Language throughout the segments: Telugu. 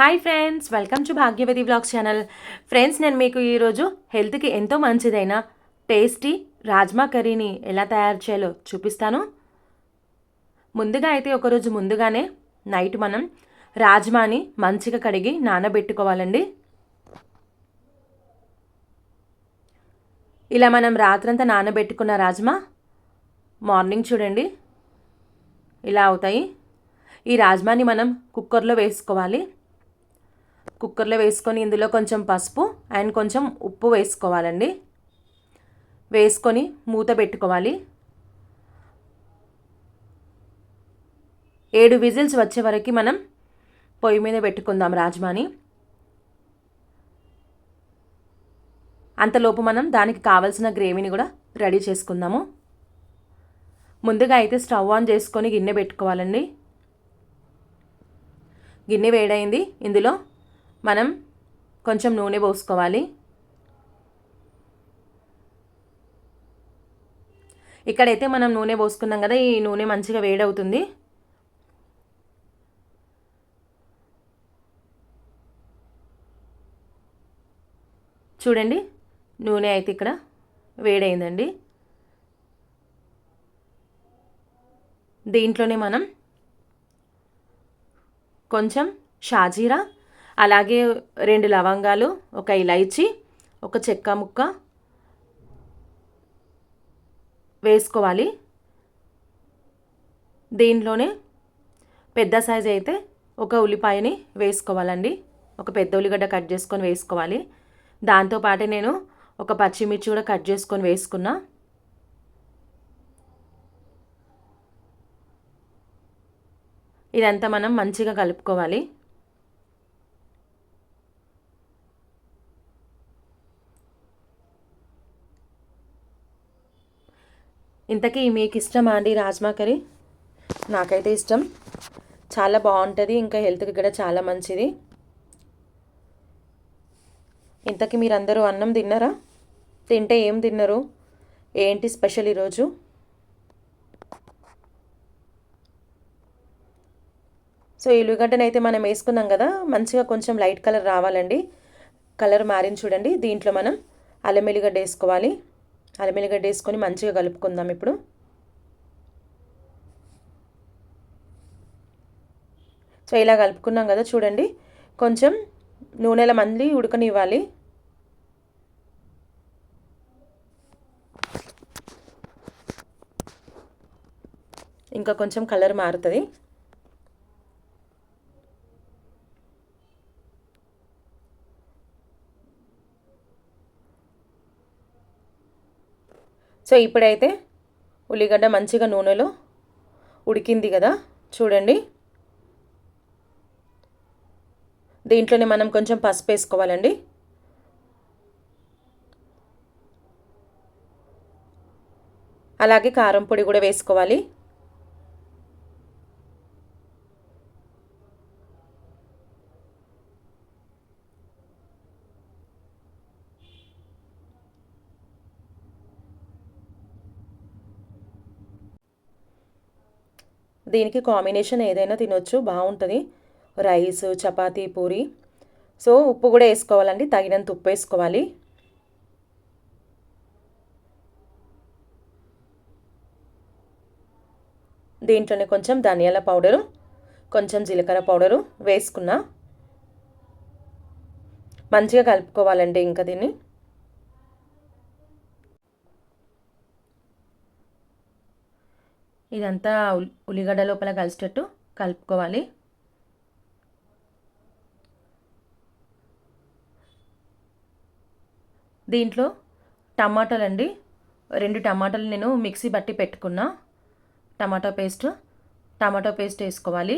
Hi friends welcome to Bhagyavathi blogs channel friends నేను మీకు ఈరోజు హెల్త్కి ఎంతో మంచిదైన టేస్టీ రాజ్మా కర్రీని ఎలా తయారు చేయాలో చూపిస్తాను. ముందుగా అయితే ఒకరోజు ముందుగానే నైట్ మనం రాజ్మాని మంచిగా కడిగి నానబెట్టుకోవాలండి. ఇలా మనం రాత్రంతా నానబెట్టుకున్న రాజ్మా మార్నింగ్ చూడండి ఇలా అవుతాయి. ఈ రాజ్మాని మనం కుక్కర్లో వేసుకోవాలి. కుక్కర్లో వేసుకొని ఇందులో కొంచెం పసుపు అండ్ కొంచెం ఉప్పు వేసుకోవాలండి. వేసుకొని మూత పెట్టుకోవాలి. ఏడు విజిల్స్ వచ్చే వరకు మనం పొయ్యి మీద పెట్టుకుందాం రాజ్మాని. అంతలోపు మనం దానికి కావలసిన గ్రేవీని కూడా రెడీ చేసుకుందాము. ముందుగా అయితే స్టవ్ ఆన్ చేసుకొని గిన్నె పెట్టుకోవాలండి. గిన్నె వేడైంది. ఇందులో మనం కొంచెం నూనె పోసుకోవాలి. ఇక్కడైతే మనం నూనె పోసుకున్నాం కదా ఈ నూనె మంచిగా వేడవుతుంది. చూడండి నూనె అయితే ఇక్కడ వేడైందండి. దీంట్లోనే మనం కొంచెం షాజీరా అలాగే రెండు లవంగాలు ఒక ఇలైచి ఒక చెక్క ముక్క వేసుకోవాలి. దీంట్లోనే పెద్ద సైజ్ అయితే ఒక ఉల్లిపాయని వేసుకోవాలండి. ఒక పెద్ద ఉల్లిగడ్డ కట్ చేసుకొని వేసుకోవాలి. దాంతోపాటే నేను ఒక పచ్చిమిర్చి కూడా కట్ చేసుకొని వేసుకున్నా. ఇదంతా మనం మంచిగా కలుపుకోవాలి. ఇంతకీ మీకు ఇష్టమా అండి రాజ్మా కర్రీ? నాకైతే ఇష్టం. చాలా బాగుంటుంది ఇంకా హెల్త్కి కూడా చాలా మంచిది. ఇంతకీ మీరందరూ అన్నం తిన్నారా? తింటే ఏం తిన్నారు? ఏంటి స్పెషల్ ఈరోజు? సో ఈ అయితే మనం వేసుకున్నాం కదా మంచిగా కొంచెం లైట్ కలర్ రావాలండి. కలర్ మారిన చూడండి దీంట్లో మనం అల్లం ఎల్లిగడ్డ వేసుకోవాలి. అల్లం వేసుకొని మంచిగా కలుపుకుందాం ఇప్పుడు. సో ఇలా కలుపుకున్నాం కదా చూడండి. కొంచెం నూనెల మళ్ళీ ఉడకనివ్వాలి. ఇంకా కొంచెం కలర్ మారుతుంది. సో ఇప్పుడైతే ఉల్లిగడ్డ మంచిగా నూనెలో ఉడికింది కదా. చూడండి. దీంట్లోనే మనం కొంచెం పసుపు వేసుకోవాలండి. అలాగే కారం పొడి కూడా వేసుకోవాలి. దీనికి కాంబినేషన్ ఏదైనా తినొచ్చు బాగుంటుంది. రైస్ చపాతీ పూరి. సో ఉప్పు కూడా వేసుకోవాలండి తగినంత ఉప్పు వేసుకోవాలి. దీంట్లోనే కొంచెం ధనియాల పౌడరు కొంచెం జీలకర్ర పౌడరు వేసుకున్నా. మంచిగా కలుపుకోవాలండి ఇంకా దీన్ని. ఇదంతా ఉల్లిగడ్డ లోపల కలిసేటట్టు కలుపుకోవాలి. దీంట్లో టమాటాలు అండి రెండు టమాటాలు నేను మిక్సీ బట్టి పెట్టుకున్నా. టమాటా పేస్ట్ టమాటా పేస్ట్ వేసుకోవాలి.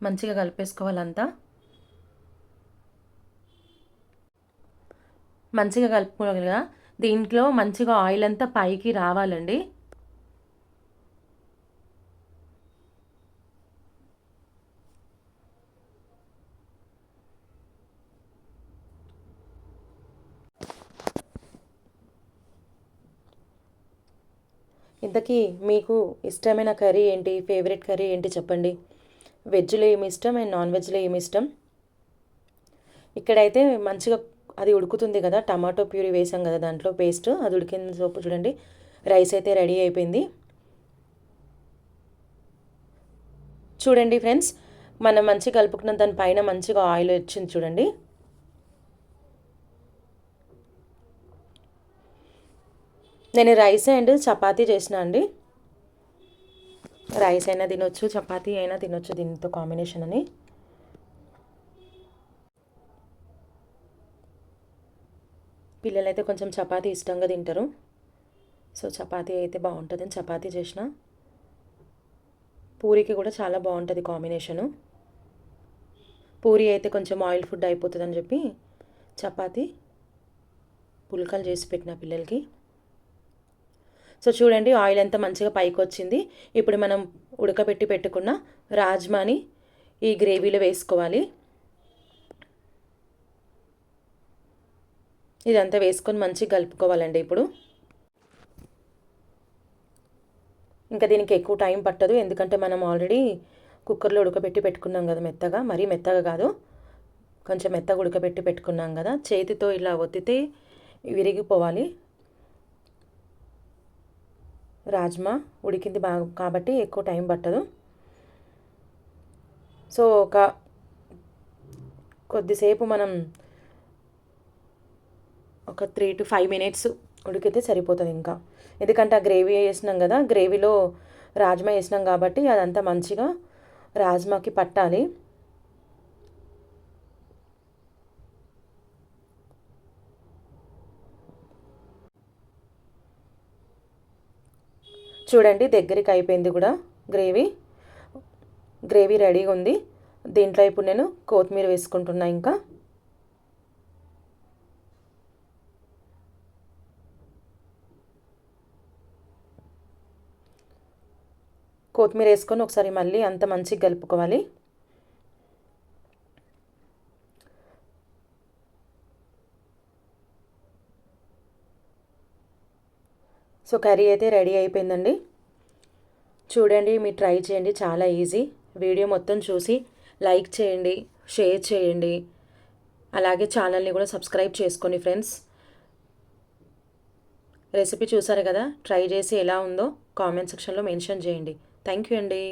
మంచిగా కలిపేసుకోవాలంతా. మంచిగా కలుపుకోగలిగా దీంట్లో మంచిగా ఆయిల్ అంతా పైకి రావాలండి. ఇంతకీ మీకు ఇష్టమైన కర్రీ ఏంటి? ఫేవరెట్ కర్రీ ఏంటి చెప్పండి. వెజ్లో ఏమి ఇష్టం అండ్ నాన్ వెజ్లో ఏమి ఇష్టం? ఇక్కడైతే మంచిగా అది ఉడుకుతుంది కదా టమాటో ప్యూరీ వేసాం కదా దాంట్లో పేస్ట్ అది ఉడికిన సోపు చూడండి. రైస్ అయితే రెడీ అయిపోయింది. చూడండి ఫ్రెండ్స్ మనం మంచిగా కలుపుకున్న దాని పైన మంచిగా ఆయిల్ వచ్చింది చూడండి. నేను రైస్ అండ్ చపాతీ చేసిన అండి. రైస్ అయినా తినొచ్చు చపాతీ అయినా తినొచ్చు దీనితో కాంబినేషన్ అని. పిల్లలైతే కొంచెం చపాతీ ఇష్టంగా తింటారు. సో చపాతీ అయితే బాగుంటుందని చపాతీ చేసిన. పూరికి కూడా చాలా బాగుంటుంది కాంబినేషను. పూరి అయితే కొంచెం ఆయిల్ ఫుడ్ అయిపోతుందని చెప్పి చపాతీ పుల్కలు చేసి పెట్టిన పిల్లలకి. సో చూడండి ఆయిల్ ఎంత మంచిగా పైకి వచ్చింది ఇప్పుడు మనం ఉడకబెట్టి పెట్టుకున్న రాజ్మాని ఈ గ్రేవీలో వేసుకోవాలి. ఇదంతా వేసుకొని మంచిగా కలుపుకోవాలండి ఇప్పుడు. ఇంకా దీనికి ఎక్కువ టైం పట్టదు ఎందుకంటే మనం ఆల్రెడీ కుక్కర్లో ఉడకబెట్టి పెట్టుకున్నాం కదా మెత్తగా. మరీ మెత్తగా కాదు కొంచెం మెత్తగా ఉడకబెట్టి పెట్టుకున్నాం కదా. చేతితో ఇలా ఒత్తితే విరిగిపోవాలి. రాజ్మా ఉడికింది బాగా కాబట్టి ఎక్కువ టైం పట్టదు. సో ఒక కొద్దిసేపు మనం ఒక త్రీ టు ఫైవ్ మినిట్స్ ఉడికితే సరిపోతుంది ఇంకా. ఎందుకంటే ఆ గ్రేవీ వేసినాం కదా గ్రేవీలో రాజ్మా వేసినాం కాబట్టి అదంతా మంచిగా రాజ్మాకి పట్టాలి. చూడండి దగ్గరికి అయిపోయింది కూడా గ్రేవీ. గ్రేవీ రెడీగా ఉంది. దీంట్లో ఇప్పుడు నేను కొత్తిమీర వేసుకుంటున్నా ఇంకా. కొత్తిమీర వేసుకొని ఒకసారి మళ్ళీ అంత మంచిగా కలుపుకోవాలి. సో కర్రీ అయితే రెడీ అయిపోయిందండి. చూడండి మీరు ట్రై చేయండి చాలా ఈజీ. వీడియో మొత్తం చూసి లైక్ చేయండి షేర్ చేయండి. అలాగే ఛానల్ని కూడా సబ్స్క్రైబ్ చేసుకోండి ఫ్రెండ్స్. రెసిపీ చూసారు కదా ట్రై చేసి ఎలా ఉందో కామెంట్ సెక్షన్లో మెన్షన్ చేయండి. థ్యాంక్ యూ అండి